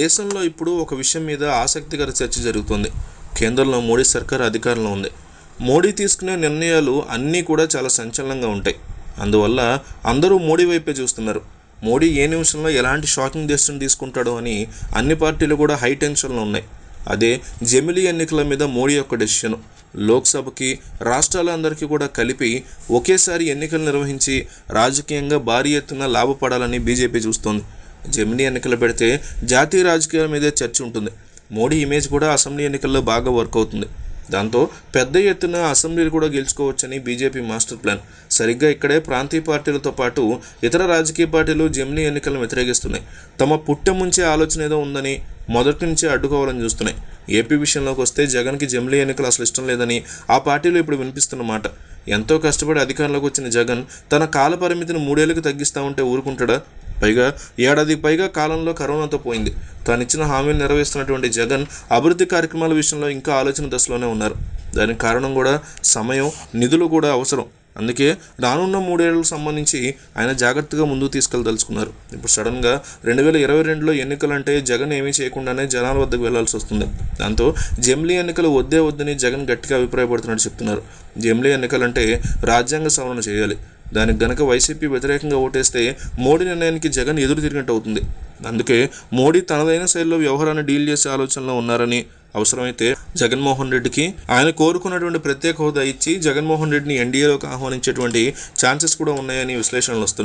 దేశంలో ఇప్పుడు ఒక విషయం మీద ఆసక్తికర చర్చ జరుగుతుంది. కేంద్రంలో మోడీ సర్కార్ అధికారంలో ఉంది. మోడీ తీసుకునే నిర్ణయాలు అన్నీ కూడా చాలా సంచలనంగా ఉంటాయి. అందువల్ల అందరూ మోడీ వైపే చూస్తున్నారు. మోడీ ఏ నిమిషంలో ఎలాంటి షాకింగ్ డెసిషన్ తీసుకుంటాడో అని అన్ని పార్టీలు కూడా హై టెన్షన్లో ఉన్నాయి. అదే జమిలీ ఎన్నికల మీద మోడీ యొక్క డెసిషన్. లోక్సభకి రాష్ట్రాలందరికీ కూడా కలిపి ఒకేసారి ఎన్నికలు నిర్వహించి రాజకీయంగా భారీ ఎత్తున లాభపడాలని బీజేపీ చూస్తోంది. జమినీ ఎన్నికలు పెడితే జాతీయ రాజకీయాల మీదే చర్చ ఉంటుంది. మోడీ ఇమేజ్ కూడా అసెంబ్లీ ఎన్నికల్లో బాగా వర్క్ అవుతుంది. దాంతో పెద్ద ఎత్తున అసెంబ్లీలు కూడా గెలుచుకోవచ్చని బీజేపీ మాస్టర్ ప్లాన్. సరిగ్గా ఇక్కడే ప్రాంతీయ పార్టీలతో పాటు ఇతర రాజకీయ పార్టీలు జమినీ ఎన్నికలను వ్యతిరేకిస్తున్నాయి. తమ పుట్ట ముంచే ఆలోచన ఏదో ఉందని మొదటి నుంచే అడ్డుకోవాలని చూస్తున్నాయి. ఏపీ విషయంలోకి వస్తే జగన్కి జమిలీ ఎన్నికలు అసలు ఇష్టం లేదని ఆ పార్టీలో ఇప్పుడు వినిపిస్తున్న మాట. ఎంతో కష్టపడి అధికారంలోకి వచ్చిన జగన్ తన కాల పరిమితిని మూడేళ్ళకు తగ్గిస్తా ఉంటే ఊరుకుంటాడా? పైగా ఏడాది పైగా కాలంలో కరోనాతో పోయింది. తాను ఇచ్చిన హామీలు నెరవేరుస్తున్నటువంటి జగన్ అభివృద్ధి కార్యక్రమాల విషయంలో ఇంకా ఆలోచన దశలోనే ఉన్నారు. దానికి కారణం కూడా సమయం నిధులు కూడా అవసరం. అందుకే రానున్న మూడేళ్ళకు సంబంధించి ఆయన జాగ్రత్తగా ముందుకు తీసుకెళ్ళదలుచుకున్నారు ఇప్పుడు సడన్గా రెండు వేల ఇరవై రెండులో ఎన్నికలంటే జగన్ ఏమీ చేయకుండానే జనాల వద్దకు వెళ్ళాల్సి వస్తుంది. దాంతో జెమ్లీ ఎన్నికలు వద్దే వద్దని జగన్ గట్టిగా అభిప్రాయపడుతున్నట్టు చెప్తున్నారు. జెమ్లీ ఎన్నికలంటే రాజ్యాంగ సవరణ చేయాలి. దానికి గనక వైసీపీ వ్యతిరేకంగా ఓటేస్తే మోడీ నిర్ణయానికి జగన్ ఎదురు తిరిగినట్టు అవుతుంది. అందుకే మోడీ తనదైన శైలిలో వ్యవహారాన్ని డీల్ చేసే ఆలోచనలో ఉన్నారని అవసరమైతే జగన్మోహన్ రెడ్డికి ఆయన కోరుకున్నటువంటి ప్రత్యేక హోదా ఇచ్చి జగన్మోహన్ రెడ్డిని ఎన్డీఏలోకి ఆహ్వానించేటువంటి ఛాన్సెస్ కూడా ఉన్నాయని విశ్లేషణలు వస్తున్నాయి.